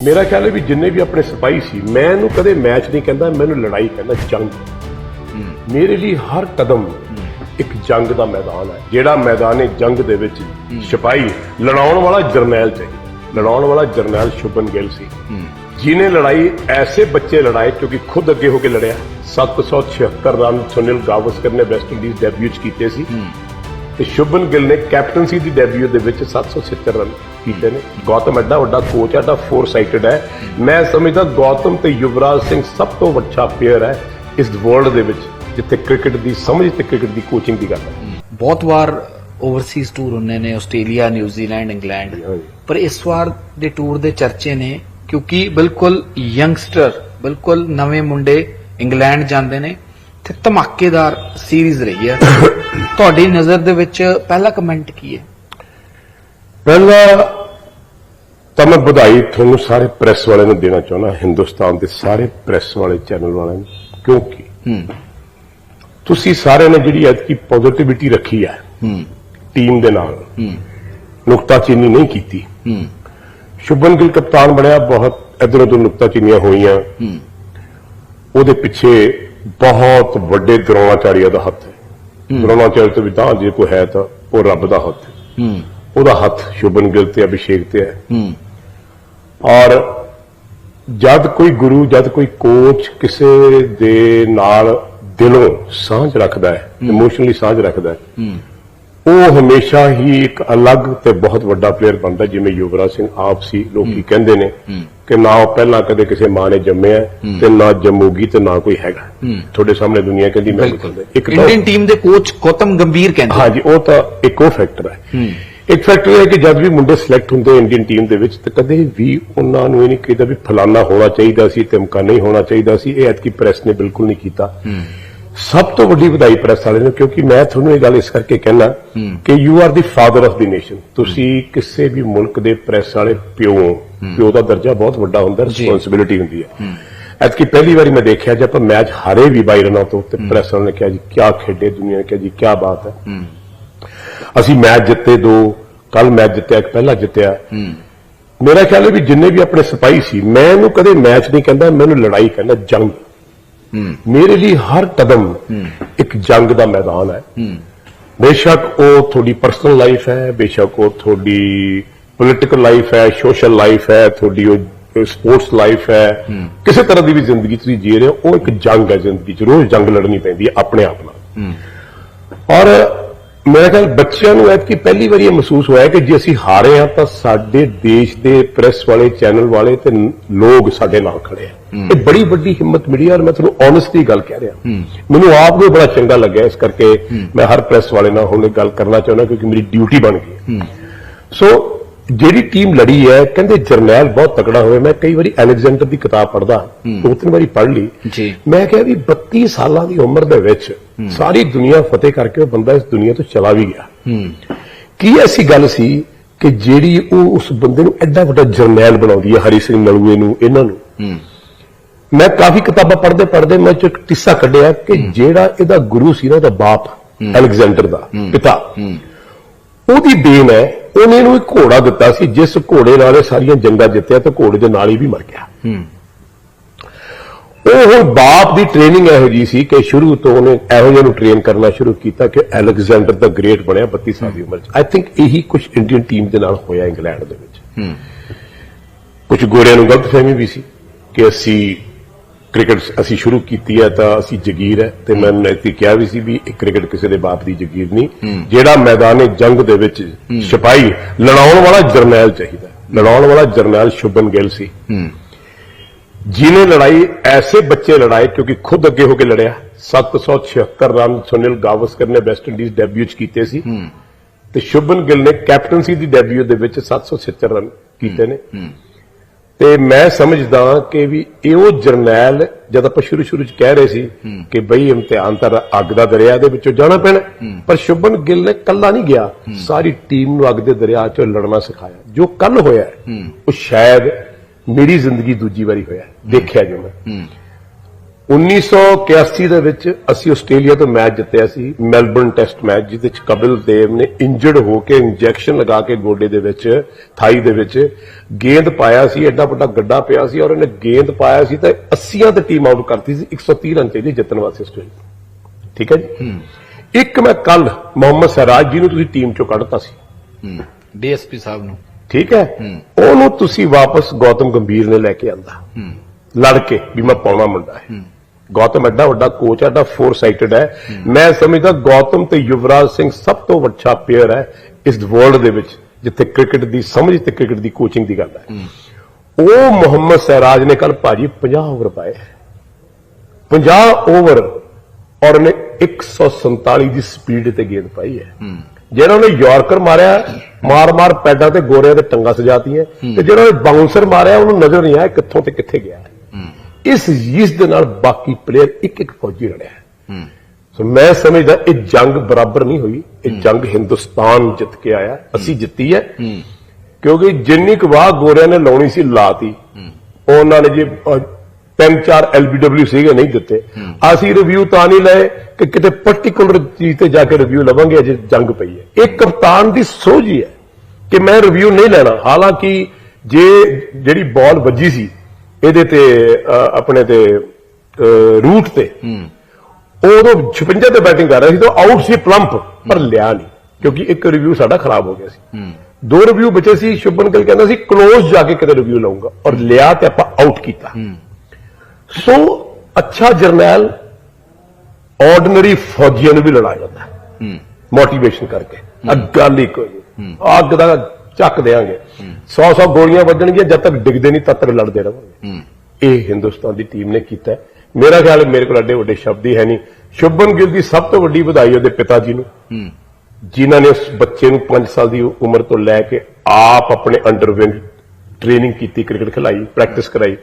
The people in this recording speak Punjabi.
ਮੇਰਾ ਖਿਆਲ ਹੈ ਵੀ ਜਿੰਨੇ ਵੀ ਆਪਣੇ ਸਿਪਾਹੀ ਸੀ ਮੈਂ ਇਹਨੂੰ ਕਦੇ ਮੈਚ ਨਹੀਂ ਕਹਿੰਦਾ ਮੈਨੂੰ ਲੜਾਈ ਕਹਿੰਦਾ ਜੰਗ। ਮੇਰੇ ਲਈ ਹਰ ਕਦਮ ਇੱਕ ਜੰਗ ਦਾ ਮੈਦਾਨ ਹੈ ਜਿਹੜਾ ਮੈਦਾਨੇ ਜੰਗ ਦੇ ਵਿੱਚ ਸਿਪਾਹੀ ਲੜਾਉਣ ਵਾਲਾ ਜਰਨੈਲ ਚਾਹੀਦਾ ਲੜਾਉਣ ਵਾਲਾ ਜਰਨੈਲ ਸ਼ੁਭਨ ਗਿੱਲ ਸੀ। ਜਿਨੇ ਲੜਾਈ ਐਸੇ ਬੱਚੇ ਲੜਾਏ ਕਿਉਂਕਿ ਖੁਦ ਅੱਗੇ ਹੋ ਕੇ ਲੜਿਆ। 776 ਰਨ ਸੁਨੀਲ ਗਾਵਸਕਰ ਨੇ ਵੈਸਟ ਇੰਡੀਜ਼ ਡੈਬਿਊ ਚ ਕੀਤੇ ਸੀ। ਤੇ ਸ਼ੁਭਨ ਗਿੱਲ ਨੇ ਕੈਪਟਨਸੀ ਦੀ ਡੈਬਿਊ ਦੇ ਵਿੱਚ 776 ਰਨ ਕੀਤੇ ਨੇ। ਗੌਤਮ ਐਡਾ ਵੱਡਾ ਕੋਚ ਐਡਾ ਫੋਰਸਾਈਟਡ ਹੈ। ਮੈਂ ਸਮਝਦਾ ਗੌਤਮ ਤੇ ਯੁਵਰਾਜ ਸਿੰਘ ਸਭ ਤੋਂ ਵੱਡਾ ਪਲੇਅਰ ਹੈ ਇਸ ਵਰਲਡ ਦੇ ਵਿੱਚ ਜਿੱਥੇ ਕ੍ਰਿਕਟ ਦੀ ਸਮਝ ਤੇ ਕ੍ਰਿਕਟ ਦੀ ਕੋਚਿੰਗ ਦੀ ਗੱਲ ਹੈ। ਬਹੁਤ ਵਾਰ ਓਵਰਸੀਜ਼ ਟੂਰ ਹੁੰਨੇ ਨੇ ਆਸਟ੍ਰੇਲੀਆ ਨਿਊਜ਼ੀਲੈਂਡ ਇੰਗਲੈਂਡ। ਪਰ ਇਸ ਵਾਰ ਦੇ ਟੂਰ ਦੇ ਚਰਚੇ ਨੇ ਕਿਉਂਕਿ ਬਿਲਕੁਲ ਯੰਗਸਟਰ ਬਿਲਕੁਲ ਨਵੇਂ ਮੁੰਡੇ ਇੰਗਲੈਂਡ ਜਾਂਦੇ ਨੇ। ਤੇ ਧਮਾਕੇਦਾਰ ਸੀਰੀਜ਼ ਰਹੀ ਹੈ। ਤੁਹਾਡੀ ਨਜ਼ਰ ਦੇ ਵਿੱਚ ਪਹਿਲਾ ਕਮੈਂਟ ਕੀ ਹੈ? ਪਹਿਲਾ ਤਾਂ ਮੈਂ ਵਧਾਈ ਤੁਹਾਨੂੰ ਸਾਰੇ ਪ੍ਰੈਸ ਵਾਲਿਆਂ ਨੂੰ ਦੇਣਾ ਚਾਹੁੰਦਾ ਹਿੰਦੁਸਤਾਨ ਦੇ ਸਾਰੇ ਪ੍ਰੈਸ ਵਾਲੇ ਚੈਨਲ ਵਾਲਿਆਂ ਨੂੰ। ਕਿਉਂਕਿ ਤੁਸੀਂ ਸਾਰਿਆਂ ਨੇ ਜਿਹੜੀ ਅੱਜ ਕੀ ਪੋਜ਼ਿਟਿਵਿਟੀ ਰੱਖੀ ਹੈ ਟੀਮ ਦੇ ਨਾਲ। ਨੁਕਤਾਚੀਨੀ ਨਹੀਂ ਕੀਤੀ। ਸ਼ੁਭਨ ਗਿੱਲ ਕਪਤਾਨ ਬਣਿਆ ਬਹੁਤ ਇਧਰ ਉਧਰ ਨੁਕਤਾਚੀਨੀਆਂ ਹੋਈਆਂ। ਉਹਦੇ ਪਿੱਛੇ ਬਹੁਤ ਵੱਡੇ ਦਰੋਣਾਚਾਰੀਆ ਦਾ ਹੱਥ ਹੈ। ਦਰੋਣਾਚਾਰੀਆ ਤੋਂ ਵੀ ਤਾਂ ਜੇ ਕੋਈ ਹੈ ਤਾਂ ਉਹ ਰੱਬ ਦਾ ਹੱਥ ਹੈ। ਉਹਦਾ ਹੱਥ ਸ਼ੁਭਨ ਗਿੱਲ ਤੇ ਅਭਿਸ਼ੇਕ ਤੇ ਹੈ। ਹੂੰ। ਔਰ ਜਦ ਕੋਈ ਗੁਰੂ ਜਦ ਕੋਈ ਕੋਚ ਕਿਸੇ ਦੇ ਨਾਲ ਦਿਲੋਂ ਸਾਂਝ ਰੱਖਦਾ ਹੈ ਇਮੋਸ਼ਨਲੀ ਸਾਂਝ ਰੱਖਦਾ ਹੈ ਉਹ ਹਮੇਸ਼ਾ ਹੀ ਇੱਕ ਅਲੱਗ ਤੇ ਬਹੁਤ ਵੱਡਾ ਪਲੇਅਰ ਬਣਦਾ ਜਿਵੇਂ ਯੁਵਰਾਜ ਸਿੰਘ ਆਪ ਸੀ ਲੋਕੀ ਕਹਿੰਦੇ ਨੇ ਕਿ ਨਾ ਉਹ ਪਹਿਲਾਂ ਕਦੇ ਕਿਸੇ ਮਾਂ ਨੇ ਜੰਮਿਆ ਤੇ ਨਾ ਜੰਮੂਗੀ ਤੇ ਨਾ ਕੋਈ ਹੈਗਾ। ਤੁਹਾਡੇ ਸਾਹਮਣੇ ਦੁਨੀਆ ਕਹਿੰਦੀ ਮੈਂ ਇੱਕ ਇੰਡੀਅਨ ਟੀਮ ਦੇ ਕੋਚ ਗੌਤਮ ਗੰਭੀਰ ਕਹਿੰਦੇ ਹਾਂਜੀ ਉਹ ਤਾਂ ਇੱਕ ਉਹ ਫੈਕਟਰ ਹੈ। ਇੱਕ ਫੈਕਟਰ ਇਹ ਹੈ ਕਿ ਜਦ ਵੀ ਮੁੰਡੇ ਸਿਲੈਕਟ ਹੁੰਦੇ ਇੰਡੀਅਨ ਟੀਮ ਦੇ ਵਿੱਚ ਤਾਂ ਕਦੇ ਵੀ ਉਹਨਾਂ ਨੂੰ ਇਹ ਨਹੀਂ ਕਹਿੰਦਾ ਵੀ ਫਲਾਨਾ ਹੋਣਾ ਚਾਹੀਦਾ ਸੀ ਤਿਮਕਾ ਨਹੀਂ ਹੋਣਾ ਚਾਹੀਦਾ ਸੀ। ਇਹ ਐਤਕੀ ਪ੍ਰੈਸ ਨੇ ਬਿਲਕੁਲ ਨਹੀਂ ਕੀਤਾ। ਸਭ ਤੋਂ ਵੱਡੀ ਵਧਾਈ ਪ੍ਰੈਸ ਵਾਲੇ ਨੂੰ ਕਿਉਂਕਿ ਮੈਂ ਤੁਹਾਨੂੰ ਇਹ ਗੱਲ ਇਸ ਕਰਕੇ ਕਹਿਣਾ ਕਿ you are the father of the nation ਤੁਸੀਂ ਕਿਸੇ ਵੀ ਮੁਲਕ ਦੇ ਪ੍ਰੈਸ ਵਾਲੇ ਪਿਓ ਹੋ। ਪਿਓ ਦਾ ਦਰਜਾ ਬਹੁਤ ਵੱਡਾ ਹੁੰਦਾ ਰਿਸਪੌਂਸਿਬਿਲਿਟੀ ਹੁੰਦੀ ਹੈ। ਐਤਕੀ ਪਹਿਲੀ ਵਾਰੀ ਮੈਂ ਦੇਖਿਆ ਜਦ ਆਪਾਂ ਮੈਚ ਹਾਰੇ ਵੀ ਬਾਈ ਰਨਾਂ ਤੋਂ ਤੇ ਪ੍ਰੈਸ ਨੇ ਕਿਹਾ ਜੀ ਕੀ ਖੇਡੇ ਦੁਨੀਆ ਨੇ ਕਿਹਾ ਜੀ ਕੀ ਬਾਤ ਹੈ। ਅਸੀਂ ਮੈਚ ਜਿੱਤੇ ਦੋ ਕੱਲ ਮੈਚ ਜਿੱਤਿਆ ਇੱਕ ਪਹਿਲਾ ਜਿੱਤਿਆ। ਮੇਰਾ ਖਿਆਲ ਹੈ ਵੀ ਜਿੰਨੇ ਵੀ ਆਪਣੇ ਸਿਪਾਹੀ ਸੀ ਮੈਂ ਇਹਨੂੰ ਕਦੇ ਮੈਚ ਨਹੀਂ ਕਹਿੰਦਾ ਮੈਨੂੰ ਲੜਾਈ ਕਹਿੰਦਾ ਜੰਗ। ਮੇਰੇ ਲਈ ਹਰ ਕਦਮ ਇੱਕ ਜੰਗ ਦਾ ਮੈਦਾਨ ਹੈ। ਬੇਸ਼ੱਕ ਉਹ ਤੁਹਾਡੀ ਪਰਸਨਲ ਲਾਈਫ ਹੈ ਬੇਸ਼ੱਕ ਉਹ ਤੁਹਾਡੀ ਪੋਲਿਟੀਕਲ ਲਾਈਫ ਹੈ ਸੋਸ਼ਲ ਲਾਈਫ ਹੈ ਤੁਹਾਡੀ ਉਹ ਸਪੋਰਟਸ ਲਾਈਫ ਹੈ। ਕਿਸੇ ਤਰ੍ਹਾਂ ਦੀ ਵੀ ਜ਼ਿੰਦਗੀ ਤੁਸੀਂ ਜੀ ਰਹੇ ਹੋ ਉਹ ਇੱਕ ਜੰਗ ਹੈ ਜ਼ਿੰਦਗੀ 'ਚ। ਰੋਜ਼ ਜੰਗ ਲੜਨੀ ਪੈਂਦੀ ਹੈ ਆਪਣੇ ਆਪ ਨਾਲ। ਔਰ ਮੇਰੇ ਖਿਆਲ ਬੱਚਿਆਂ ਨੂੰ ਐਤਕੀ ਪਹਿਲੀ ਵਾਰੀ ਇਹ ਮਹਿਸੂਸ ਹੋਇਆ ਕਿ ਜੇ ਅਸੀਂ ਹਾਰੇ ਆ ਤਾਂ ਸਾਡੇ ਦੇਸ਼ ਦੇ ਪ੍ਰੈਸ ਵਾਲੇ ਚੈਨਲ ਵਾਲੇ ਤੇ ਲੋਕ ਸਾਡੇ ਨਾਲ ਖੜੇ ਆ। ਇਹ ਬੜੀ ਵੱਡੀ ਹਿੰਮਤ ਮਿਲੀ ਔਰ ਮੈਂ ਤੁਹਾਨੂੰ ਓਨੈਸਟਲੀ ਗੱਲ ਕਹਿ ਰਿਹਾ। ਮੈਨੂੰ ਆਪ ਨੂੰ ਬੜਾ ਚੰਗਾ ਲੱਗਿਆ ਇਸ ਕਰਕੇ ਮੈਂ ਹਰ ਪ੍ਰੈਸ ਵਾਲੇ ਨਾਲ ਹੁਣ ਗੱਲ ਕਰਨਾ ਚਾਹੁੰਦਾ ਕਿਉਂਕਿ ਮੇਰੀ ਡਿਊਟੀ ਬਣ ਗਈ ਸੋ ਜਿਹੜੀ ਟੀਮ ਲੜੀ ਹੈ ਕਹਿੰਦੇ ਜਰਨੈਲ ਬਹੁਤ ਤਕੜਾ ਹੋਵੇ ਮੈਂ ਕਈ ਵਾਰੀ ਅਲੈਗਜ਼ੈਂਡਰ ਦੀ ਕਿਤਾਬ ਪੜ੍ਹਦਾ। ਦੋ ਤਿੰਨ ਵਾਰੀ ਪੜ੍ਹ ਲਈ। ਮੈਂ ਕਿਹਾ ਵੀ 32 ਸਾਲਾਂ ਦੀ ਉਮਰ ਦੇ ਵਿੱਚ ਸਾਰੀ ਦੁਨੀਆ ਫਤਿਹ ਕਰਕੇ ਉਹ ਬੰਦਾ ਇਸ ਦੁਨੀਆ ਤੋਂ ਚਲਾ ਵੀ ਗਿਆ। ਕੀ ਐਸੀ ਗੱਲ ਸੀ ਕਿ ਜਿਹੜੀ ਉਹ ਉਸ ਬੰਦੇ ਨੂੰ ਐਡਾ ਵੱਡਾ ਜਰਨੈਲ ਬਣਾਉਂਦੀ ਹੈ ਹਰੀ ਸਿੰਘ ਨਲੂਏ ਨੂੰ ਇਹਨਾਂ ਨੂੰ? ਮੈਂ ਕਾਫੀ ਕਿਤਾਬਾਂ ਪੜ੍ਹਦੇ ਪੜ੍ਹਦੇ ਮੈਂ ਇੱਕ ਟਿੱਸਾ ਕੱਢਿਆ ਕਿ ਜਿਹੜਾ ਇਹਦਾ ਗੁਰੂ ਸੀ ਨਾ ਉਹਦਾ ਬਾਪ ਅਲੈਗਜ਼ੈਂਡਰ ਦਾ ਪਿਤਾ। ਉਹਦੀ ਦੇਣ ਹੈ ਉਹਨੇ ਇਹਨੂੰ ਇੱਕ ਘੋੜਾ ਦਿੱਤਾ ਸੀ ਜਿਸ ਘੋੜੇ ਨਾਲ ਇਹ ਸਾਰੀਆਂ ਜੰਗਾਂ ਜਿੱਤਿਆ ਤੇ ਘੋੜੇ ਦੇ ਨਾਲ ਹੀ ਵੀ ਮਰ ਗਿਆ। ਉਹ ਬਾਪ ਦੀ ਟ੍ਰੇਨਿੰਗ ਇਹੋ ਜੀ ਸੀ ਕਿ ਸ਼ੁਰੂ ਤੋਂ ਉਹਨੇ ਇਹੋ ਜਿਹਾ ਨੂੰ ਟ੍ਰੇਨ ਕਰਨਾ ਸ਼ੁਰੂ ਕੀਤਾ ਕਿ ਅਲੈਗਜ਼ੈਂਡਰ ਦਾ ਗ੍ਰੇਟ ਬਣਿਆ 32 ਸਾਲ ਦੀ ਉਮਰ 'ਚ। ਆਈ ਥਿੰਕ ਇਹੀ ਕੁਝ ਇੰਡੀਅਨ ਟੀਮ ਦੇ ਨਾਲ ਹੋਇਆ ਇੰਗਲੈਂਡ ਦੇ ਵਿੱਚ। ਕੁਝ ਗੋਰਿਆਂ ਨੂੰ ਗਲਤਫਹਿਮੀ ਵੀ ਸੀ ਕਿ ਅਸੀਂ ਕ੍ਰਿਕਟ ਅਸੀਂ ਸ਼ੁਰੂ ਕੀਤੀ ਹੈ ਤਾਂ ਅਸੀਂ ਜਗੀਰ ਹੈ ਤੇ ਮੈਂ ਨੈਤੀ ਕਿਹਾ ਵੀ ਸੀ ਵੀ ਇਹ ਕ੍ਰਿਕਟ ਕਿਸੇ ਦੇ ਬਾਪ ਦੀ ਜਗੀਰ ਨਹੀਂ। ਜਿਹੜਾ ਮੈਦਾਨੇ ਜੰਗ ਦੇ ਵਿੱਚ ਸਿਪਾਹੀ ਲੜਾਉਣ ਵਾਲਾ ਜਰਨੈਲ ਚਾਹੀਦਾ। ਲੜਾਉਣ ਵਾਲਾ ਜਰਨੈਲ ਸ਼ੁਭਨ ਗਿੱਲ ਸੀ। ਜਿਨੇ ਲੜਾਈ ਐਸੇ ਬੱਚੇ ਲੜਾਏ ਕਿਉਂਕਿ ਖੁਦ ਅੱਗੇ ਹੋ ਕੇ ਲੜਿਆ। 776 ਰਨ ਸੁਨੀਲ ਗਾਵਸਕਰ ਨੇ ਵੈਸਟ ਇੰਡੀਜ਼ ਡੈਬਿਊ ਚ ਕੀਤੇ ਸੀ। ਤੇ ਸ਼ੁਭਨ ਗਿੱਲ ਨੇ ਕੈਪਟਨਸੀ ਦੀ ਡੈਬਿਊ ਦੇ ਵਿੱਚ 776 ਰਨ ਕੀਤੇ ਨੇ। ਤੇ ਮੈਂ ਸਮਝਦਾ ਕਿ ਵੀ ਇਹ ਉਹ ਜਰਨੈਲ ਜਦ ਆਪਾਂ ਸ਼ੁਰੂ ਸ਼ੁਰੂ ਚ ਕਹਿ ਰਹੇ ਸੀ ਕਿ ਬਈ ਇਮਤਿਹਾਨ ਤਾਂ ਅੱਗ ਦਾ ਦਰਿਆ ਦੇ ਵਿੱਚੋਂ ਜਾਣਾ ਪੈਣਾ। ਪਰ ਸ਼ੁਭਨ ਗਿੱਲ ਨੇ ਕੱਲਾ ਨਹੀਂ ਗਿਆ। ਸਾਰੀ ਟੀਮ ਨੂੰ ਅੱਗ ਦੇ ਦਰਿਆ ਚੋਂ ਲੜਨਾ ਸਿਖਾਇਆ। ਜੋ ਕੱਲ ਹੋਇਆ ਉਹ ਸ਼ਾਇਦ ਮੇਰੀ ਜ਼ਿੰਦਗੀ ਦੂਜੀ ਵਾਰੀ ਹੋਇਆ। ਦੇਖਿਆ ਜੋ ਮੈਂ। 1981 ਦੇ ਵਿੱਚ ਅਸੀਂ ਆਸਟ੍ਰੇਲੀਆ ਤੋਂ ਮੈਚ ਜਿੱਤਿਆ ਸੀ ਮੈਲਬਰਨ ਟੈਸਟ ਮੈਚ ਜਿਹਦੇ ਵਿੱਚ ਕਪਿਲ ਦੇਵ ਨੇ ਇੰਜਰਡ ਹੋ ਕੇ ਇੰਜੈਕਸ਼ਨ ਲਗਾ ਕੇ ਗੋਡੇ ਦੇ ਵਿੱਚ ਥਾਈ ਦੇ ਵਿੱਚ ਗੇਂਦ ਪਾਇਆ ਸੀ ਐਡਾ ਵੱਡਾ ਗੱਡਾ ਪਿਆ ਸੀ ਔਰ ਇਹਨੇ ਗੇਂਦ ਪਾਇਆ ਸੀ ਤਾਂ 80 ਤੇ ਟੀਮ ਆਊਟ ਕਰਤੀ ਸੀ 130 ਰਨ ਚਾਹੀਦੇ ਜਿੱਤਣ ਵਾਸਤੇ ਆਸਟ੍ਰੇਲੀਆ ਠੀਕ ਹੈ ਜੀ? ਇੱਕ ਮੈਂ ਕੱਲ ਮੁਹੰਮਦ ਸਰਾਜ ਜੀ ਨੂੰ ਤੁਸੀਂ ਟੀਮ ਚੋਂ ਕੱਢਤਾ ਸੀ। ਡੀਐਸਪੀ ਸਾਹਿਬ ਨੂੰ। ਠੀਕ ਹੈ? ਉਹਨੂੰ ਤੁਸੀਂ ਵਾਪਸ ਗੌਤਮ ਗੰਭੀਰ ਨੇ ਲੈ ਕੇ ਆਂਦਾ। ਲੜ ਕੇ ਵੀ ਮੈਂ ਪਾਉਣਾ ਮੁੰਡਾ ਹੈ। ਗੌਤਮ ਐਡਾ ਵੱਡਾ ਕੋਚ ਐਡਾ ਫੋਰਸਾਈਟਡ ਹੈ। ਮੈਂ ਸਮਝਦਾ ਗੌਤਮ ਤੇ ਯੁਵਰਾਜ ਸਿੰਘ ਸਭ ਤੋਂ ਵੱਡਾ ਪਲੇਅਰ ਹੈ ਇਸ ਵਰਲਡ ਦੇ ਵਿੱਚ, ਜਿੱਥੇ ਕ੍ਰਿਕਟ ਦੀ ਸਮਝ ਤੇ ਕ੍ਰਿਕਟ ਦੀ ਕੋਚਿੰਗ ਦੀ ਗੱਲ ਹੈ। ਉਹ ਮੁਹੰਮਦ ਸਹਿਰਾਜ ਨੇ ਕੱਲ ਭਾਜੀ 50 ਓਵਰ ਪਾਏ। 50 ਓਵਰ ਔਰ ਉਹਨੇ 147 ਦੀ ਸਪੀਡ ਤੇ ਗੇਂਦ ਪਾਈ ਹੈ। ਜਿਹੜਾ ਉਹਨੇ ਯਾਰਕਰ ਮਾਰਿਆ ਮਾਰ-ਮਾਰ ਪੈਡਾਂ ਤੇ ਗੋਰਿਆਂ ਦੇ ਟੰਗਾ ਸਜਾਤੀਆਂ। ਤੇ ਜਿਹੜਾ ਉਹਨੇ ਬਾਉਂਸਰ ਮਾਰਿਆ, ਉਹਨੂੰ ਨਜ਼ਰ ਨਹੀਂ ਆਇਆ ਕਿੱਥੋਂ ਤੇ ਕਿੱਥੇ ਗਿਆ। ਇਸ ਯੀਸ ਦੇ ਨਾਲ ਬਾਕੀ ਪਲੇਅਰ ਇੱਕ ਇੱਕ ਫੌਜੀ ਲੜਿਆ ਸੋ ਮੈਂ ਸਮਝਦਾ ਇਹ ਜੰਗ ਬਰਾਬਰ ਨਹੀਂ ਹੋਈ। ਇਹ ਜੰਗ ਹਿੰਦੁਸਤਾਨ ਜਿੱਤ ਕੇ ਆਇਆ। ਅਸੀਂ ਜਿੱਤੀ ਹੈ। ਕਿਉਂਕਿ ਜਿੰਨੀ ਕੁ ਵਾਹ ਗੋਰਿਆਂ ਨੇ ਲਾਉਣੀ ਸੀ ਲਾਤੀ। ਉਹਨਾਂ ਨੇ ਜੇ ਤਿੰਨ ਚਾਰ ਐਲਬੀਡਬਲਯੂ ਸੀਗੇ ਨਹੀਂ ਦਿੱਤੇ ਅਸੀਂ ਰਿਵਿਊ ਤਾਂ ਨਹੀਂ ਲਏ ਕਿ ਕਿਤੇ ਪਾਰਟਿਕੂਲਰ ਚੀਜ਼ ਤੇ ਜਾ ਕੇ ਰਿਵਿਊ ਲਵਾਂਗੇ ਅਜੇ ਜੰਗ ਪਈ ਹੈ। ਇਹ ਕਪਤਾਨ ਦੀ ਸੋਝ ਹੀ ਹੈ ਕਿ ਮੈਂ ਰਿਵਿਊ ਨਹੀਂ ਲੈਣਾ। ਹਾਲਾਂਕਿ ਜੇ ਜਿਹੜੀ ਬਾਲ ਵੱਜੀ ਸੀ ਇਹਦੇ ਤੇ ਆਪਣੇ ਤੇ ਰੂਟ ਤੇ। ਉਹ ਉਦੋਂ 56 ਤੇ ਬੈਟਿੰਗ ਕਰ ਰਿਹਾ ਸੀ ਤਾਂ ਆਊਟ ਸੀ ਪਲੰਪ ਪਰ ਲਿਆ ਨਹੀਂ ਕਿਉਂਕਿ ਇੱਕ ਰਿਵਿਊ ਸਾਡਾ ਖਰਾਬ ਹੋ ਗਿਆ ਸੀ। ਦੋ ਰਿਵਿਊ ਬਚੇ ਸੀ ਸ਼ੁਭਨ ਗਿੱਲ ਕਹਿੰਦਾ ਸੀ ক্লোਜ਼ ਜਾ ਕੇ ਕਿਤੇ ਰਿਵਿਊ ਲਵਾਂਗਾ ਔਰ ਲਿਆ ਤੇ ਆਪਾਂ ਆਊਟ ਕੀਤਾ। ਸੋ ਅੱਛਾ ਜਰਨੈਲ ਆਰਡੀਨਰੀ ਫੌਜੀਆਂ ਨੂੰ ਵੀ ਲੜਾ ਜਾਂਦਾ ਹੈ। ਮੋਟੀਵੇਸ਼ਨ ਕਰਕੇ। ਆ ਗੱਲ ਹੀ ਕੋਈ ਅੱਗ ਦਾ ਚੱਕ ਦੇਾਂਗੇ। 100 100 ਗੋਲੀਆਂ ਵੱਜਣਗੀਆਂ ਜਦ ਤੱਕ ਡਿੱਗਦੇ ਨਹੀਂ ਤਦ ਤੱਕ ਲੜਦੇ ਰਹਾਂਗੇ ਇਹ ਹਿੰਦੁਸਤਾਨ ਦੀ ਟੀਮ ਨੇ ਕੀਤਾ। ਮੇਰਾ ਖਿਆਲ ਮੇਰੇ ਕੋਲ ਐਡੇ ਵੱਡੇ ਸ਼ਬਦ ਹੀ ਹੈ ਨਹੀਂ। ਸ਼ੁਭਨ ਗਿੱਲ ਦੀ ਸਭ ਤੋਂ ਵੱਡੀ ਵਧਾਈ ਉਹਦੇ ਪਿਤਾ ਜੀ ਨੂੰ। ਜਿਨ੍ਹਾਂ ਨੇ ਉਸ ਬੱਚੇ ਨੂੰ 5 ਸਾਲ ਦੀ ਉਮਰ ਤੋਂ ਲੈ ਕੇ ਆਪ ਆਪਣੇ ਅੰਡਰਵਿੰਗ ਟ੍ਰੇਨਿੰਗ ਕੀਤੀ ਕ੍ਰਿਕਟ ਖਿਲਾਈ ਪ੍ਰੈਕਟਿਸ ਕਰਾਈ।